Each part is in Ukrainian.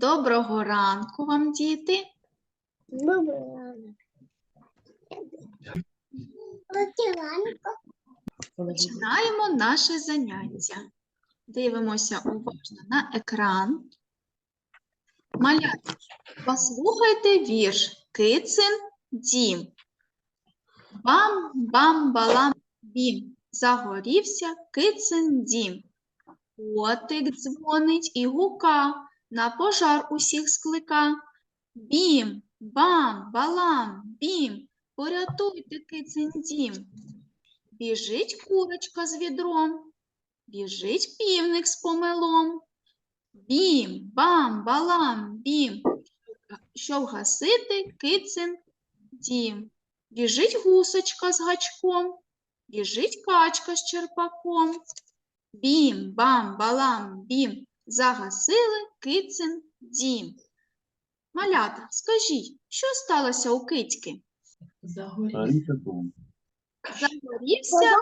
Доброго ранку вам, діти. Добрий ранок. Починаємо наше заняття. Дивимося уважно на екран. Малята, послухайте вірш Кицин дім. Бам, бам, балам, бім. Загорівся кицин дім. Котик дзвонить і гука, на пожар усіх склика. Бім, бам, балам, бім. Порятуйте кицин дім. Біжить курочка з відром, біжить півник з помелом. Бім, бам, балам, бім, щоб гасити кицин дім. Біжить гусочка з гачком, біжить качка з черпаком. Бім, бам, балам, бім, загасили кицин дім. Малята, скажіть, що сталося у кицьки? Загорівся. Дом. Загорівся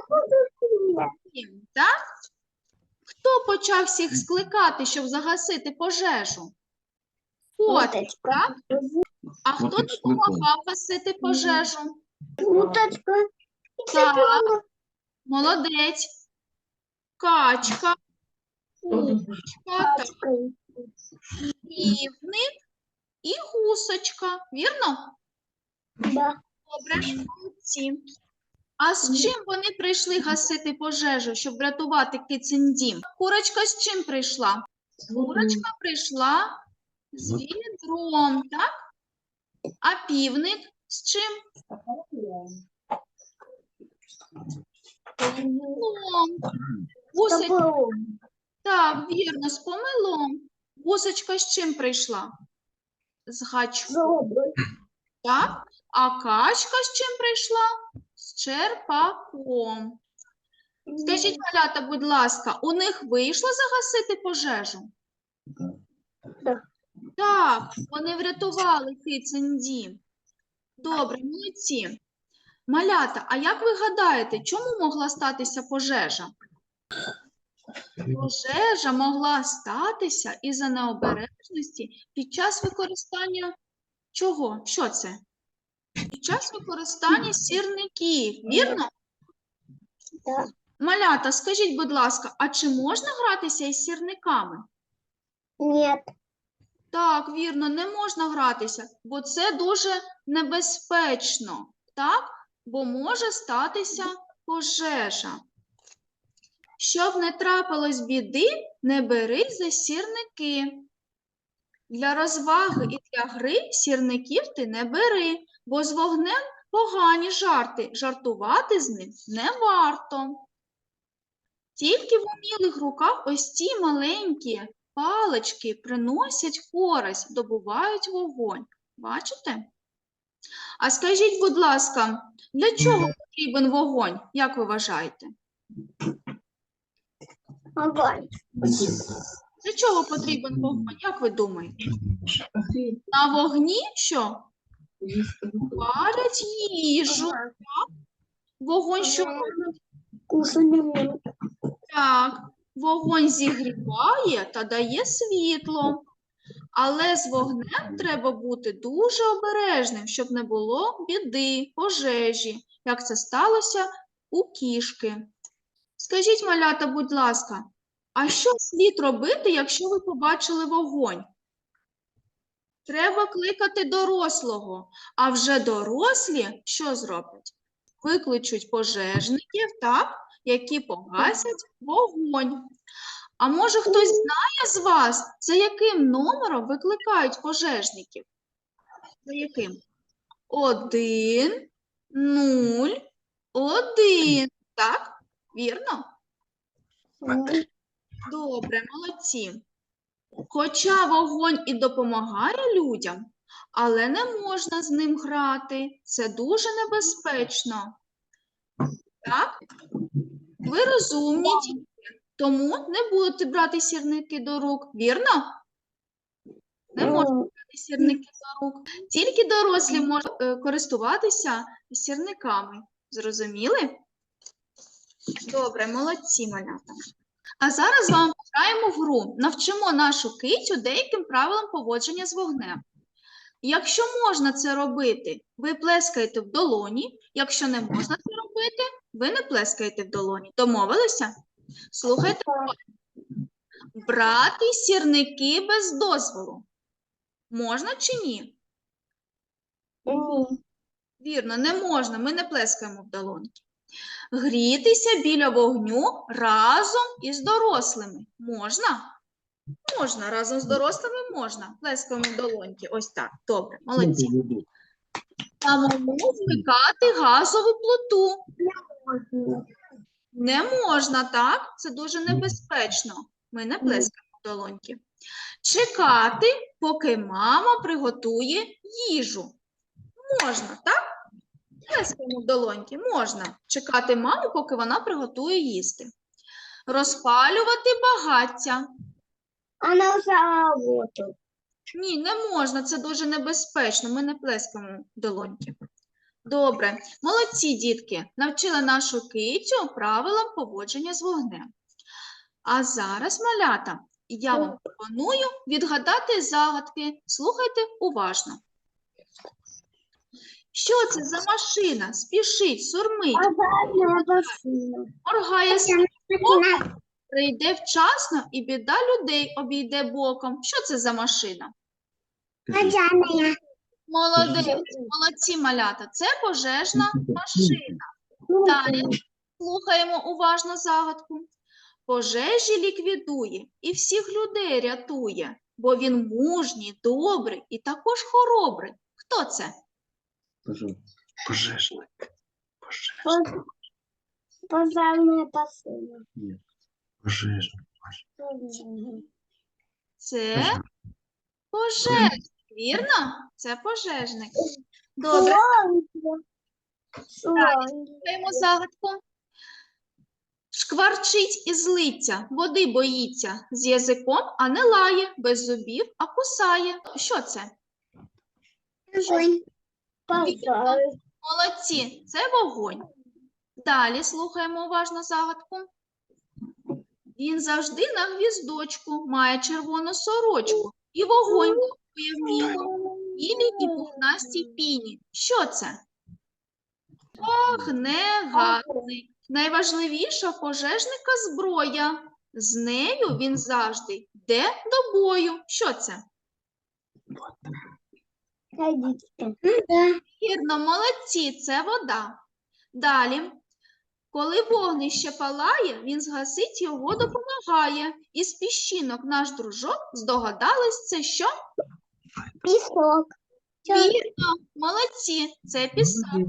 дім, так? Хто почав всіх скликати, щоб загасити пожежу? Котик, так? А хто допомагав гасити пожежу? Уточка. Так, молодець. Качка, півник і гусочка. Вірно? Да. Добре, молодці. А з чим вони прийшли гасити пожежу, щоб врятувати кицин дім? Курочка з чим прийшла? Курочка прийшла з відром, так? А півник з чим? Гусочка. Так, вірно, з помилом. Гусочка з чим прийшла? З гачком. Так? А качка з чим прийшла? З черпаком. Скажіть, малята, будь ласка, у них вийшло загасити пожежу? Так. Так. Вони врятували кицин дім. Добре, молодці. Малята, а як ви гадаєте, чому могла статися пожежа? Пожежа могла статися із-за необережності під час використання чого? Що це? Під час використання сірників, вірно? Так. Малята, скажіть, будь ласка, а чи можна гратися із сірниками? Нет. Так, вірно, не можна гратися, бо це дуже небезпечно, так? Бо може статися пожежа. Щоб не трапилось біди, не бери за сірники. Для розваги і для гри сірників ти не бери, бо з вогнем погані жарти. Жартувати з ним не варто. Тільки в умілих руках ось ці маленькі палички приносять користь, добувають вогонь. Бачите? А скажіть, будь ласка, для чого потрібен вогонь, як ви вважаєте? Огонь. Для чого потрібен вогонь, як ви думаєте? На вогні що? Варять їжу. Вогонь що робить? Так, вогонь зігріває та дає світло. Але з вогнем треба бути дуже обережним, щоб не було біди, пожежі, як це сталося у кішки. Скажіть, малята, будь ласка, а що слід робити, якщо ви побачили вогонь? Треба кликати дорослого, а вже дорослі що зроблять? Викличуть пожежників, так, які погасять вогонь. А може хтось знає з вас, за яким номером викликають пожежників? За яким? Один, нуль, один. Так? Вірно? Добре, молодці. Хоча вогонь і допомагає людям, але не можна з ним грати. Це дуже небезпечно. Так? Ви розумні діти, тому не будете брати сірники до рук, вірно? Не можна брати сірники до рук. Тільки дорослі можуть е, користуватися сірниками. Зрозуміли? Добре, молодці, малята. А зараз з вами пограємо в гру. Навчимо нашу кицю деяким правилам поводження з вогнем. Якщо можна це робити, ви плескаєте в долоні. Якщо не можна це робити, ви не плескаєте в долоні. Домовилися? Слухайте. Брати сірники без дозволу. Можна чи ні? Ні. Вірно, не можна, ми не плескаємо в долоньки. Грітися біля вогню разом із дорослими. Можна? Можна, разом з дорослими можна. Плескаємо долоньки. Ось так. Добре, молодці. Самому вмикати газову плиту. Не можна, так? Це дуже небезпечно. Ми не плескаємо долоньки. Чекати, поки мама приготує їжу. Можна, так? Плескаємо в долоньки. Можна чекати маму, поки вона приготує їсти. Розпалювати багаття. Она за работу. Ні, не можна, це дуже небезпечно. Ми не плескаємо в долоньки. Добре, молодці дітки, навчили нашу кицю правилам поводження з вогнем. А зараз, малята, я вам пропоную відгадати загадки. Слухайте уважно. Що це за машина? Спішить, сурмить, моргає Машина. прийде вчасно і біда людей обійде боком. Що це за машина? Молодець, молодці малята. Це пожежна машина. Далі слухаємо уважно загадку. Пожежі ліквідує і всіх людей рятує, бо він мужній, добрий і також хоробрий. Хто це? Пожежник. Пожежник. Пож- Пожарная. Пожежник. Це пожежник. Вірно? Це пожежник. Добре, слухаємо загадку. Шкварчить і злиться, води боїться, з язиком, а не лає, без зубів, а кусає. Що це? Пожар. Молодці, це вогонь. Далі слухаємо уважно загадку. Він завжди на гвіздочку, має червону сорочку і вогонь блокує в нього, білій і пухнастій піні. Що це? Вогнегасник. Найважливіша пожежника зброя. З нею він завжди йде до бою. Що це? Водичка. Вірно, молодці, це вода. Далі, коли вогнище палає, він згасить його допомагає. Із піщинок наш дружок здогадались, це що? Песок. Вірно, молодці, це пісок.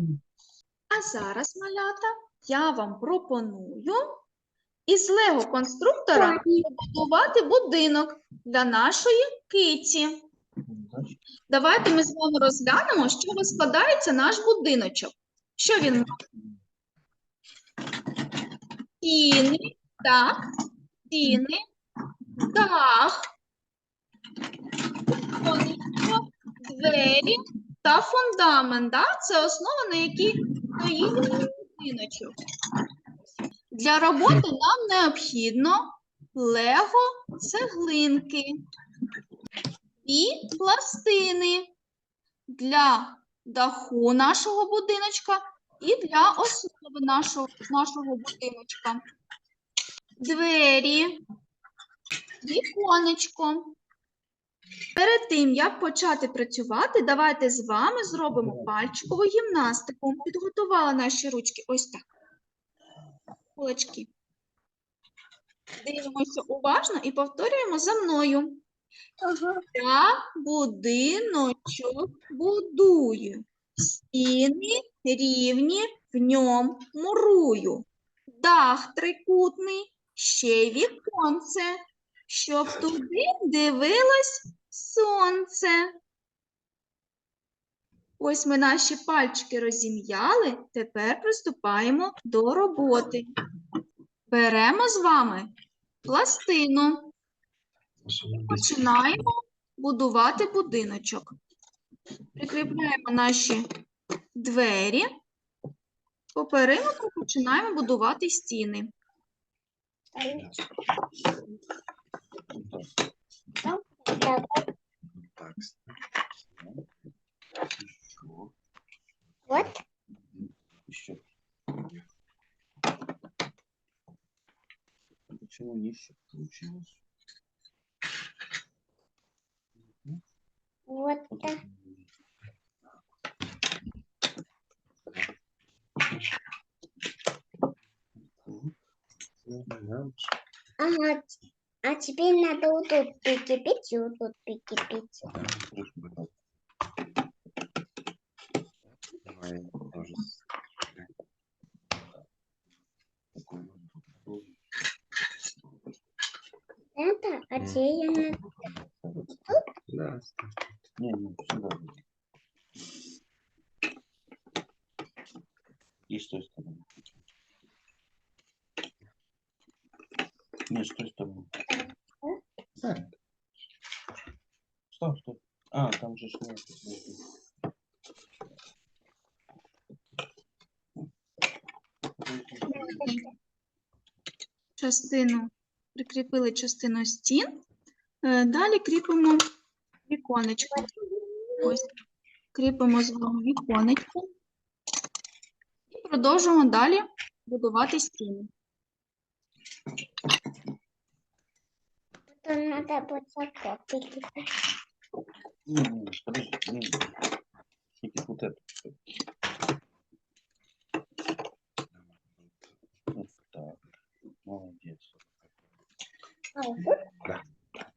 А зараз, малята, я вам пропоную із лего-конструктора побудувати будинок для нашої киці. Давайте ми з вами розглянемо, з чого складається наш будиночок. Що він має? Стіни, так, стіни, дах, віконечко, двері та фундамент. Да? Це основа, на якій стоїть будиночок. Для роботи нам необхідно лего цеглинки і пластини для даху нашого будиночка і для основи нашого, нашого будиночка. Двері, віконечко. Перед тим, як почати працювати, давайте з вами зробимо пальчикову гімнастику. Підготувала наші ручки ось так. Кулачки. Дивимося уважно і повторюємо за мною. Я будиночок будую, стіни рівні в ньому мурую. Дах трикутний, ще й віконце, щоб туди дивилось сонце. Ось ми наші пальчики розім'яли, тепер приступаємо до роботи. Беремо з вами пластину. Починаємо будувати будиночок. Прикріпляємо наші двері. По периметру починаємо будувати стіни. Вот. Почему ниже получилось? Вот так. Ага. А теперь надо вот тут прикрепить и вот тут прикрепить. Давай тоже. Это, а теперь я надо Да, Не, не, сюда. И с той стороны. Не, с той стороны. Так. Стоп, стоп. А, там же шляпа. частину, прикріпили частину стін. Е, Далі кріпимо віконечко. Ось, кріпимо з вами віконечко. І продовжуємо далі будувати стіни. Вот это. Вот так. Молодец. А вот тут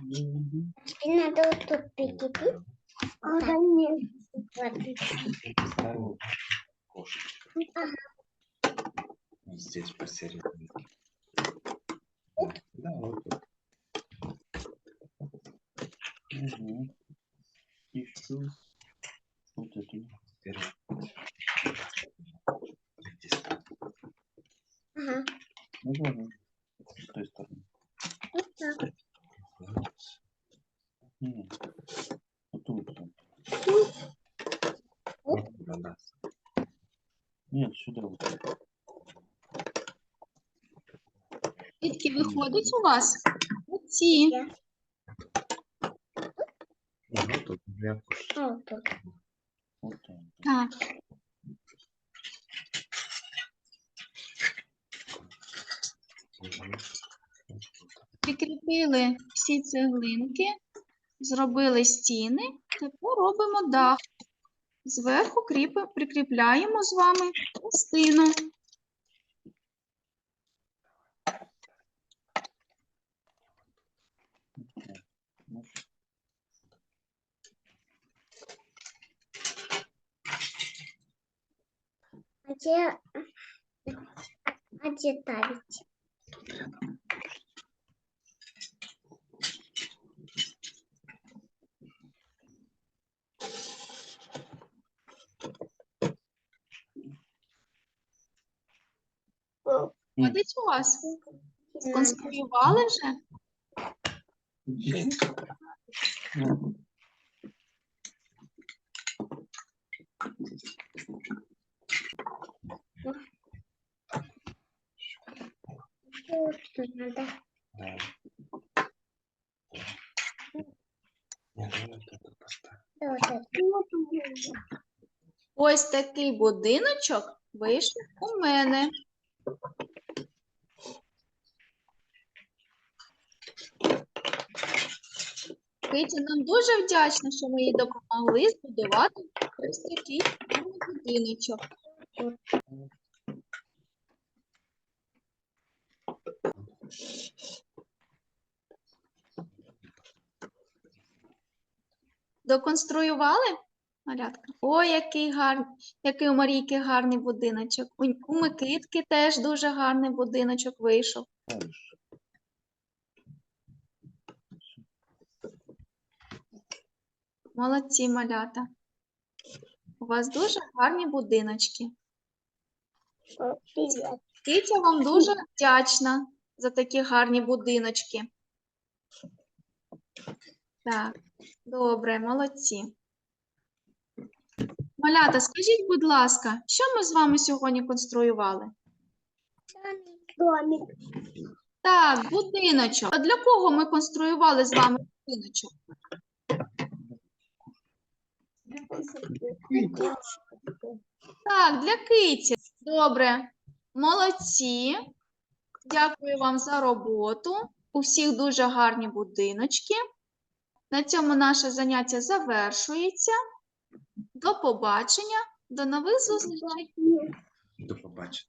Мгм. Теперь надо вот тут прикрепить. А, да нет. Вот. Ага. Здесь посередине. Да, вот тут. Мгм. Еще. Вот это. Вперед. Здесь. Ага. Ну виходить у вас? Оці. Вот тут. Вот так. Прикріпили всі цеглинки, зробили стіни. Тепер робимо дах. Зверху кріпи, прикріпляємо з вами частину. Ну, А где, а где ставить? Ходить у вас? Сконструювали вже? Ну, Вот тут Ось такий будиночок вийшов у мене. Китя нам дуже вдячна, що ми їй допомогли збудувати ось такий будиночок. Доконструювали? Малятка? Ой, який гарний, який у Марійки гарний будиночок. У, у Микитки теж дуже гарний будиночок вийшов. Молодці, малята. У вас дуже гарні будиночки. О, Китя вам дуже вдячна за такі гарні будиночки. Так, добре, молодці. Малята, скажіть, будь ласка, що ми з вами сьогодні конструювали? Домик. Так, будиночок. А для кого ми конструювали з вами будиночок? Так, для киці. Добре. Молодці. Дякую вам за роботу. У всіх дуже гарні будиночки. На цьому наше заняття завершується. До побачення, до нових зустрічей. До побачення.